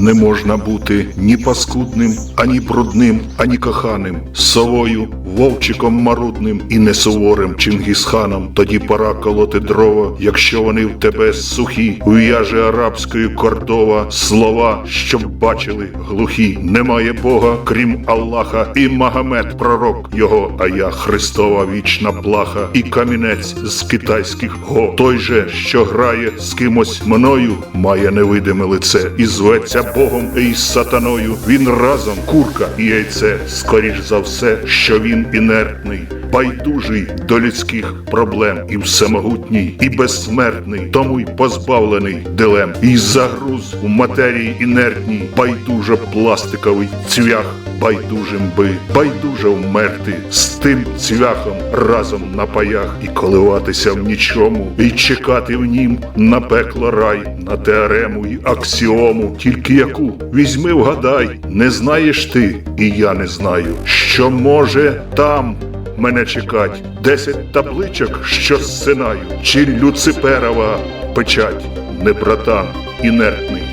Не можна бути ні паскудним, ані брудним, ані коханим, совою, вовчиком марудним і не суворим Чингісханом. Тоді пора колоти дрова, якщо вони в тебе сухі, ув'яже арабською кордова слова, щоб бачили глухі. Немає Бога, крім Аллаха, і Магомед пророк його, а я Христова вічна плаха, і камінець з китайських го. Той же, що грає з кимось мною, має невидиме лице і зветься Богом і сатаною. Він разом курка і яйце, скоріш за все, що він інертний. Байдужий до людських проблем. І всемогутній, і безсмертний, тому й позбавлений дилем, і загруз у матерії інертній, байдуже пластиковий цвях, байдужим би, байдуже вмерти з тим цвяхом разом на паях. І коливатися в нічому, і чекати в нім на пекло рай, на теорему й аксіому, тільки яку? Візьми вгадай, не знаєш ти, і я не знаю, що може там мене чекать. Десять табличок, що зсинаю, чи Люциперова печать, не братан інертний.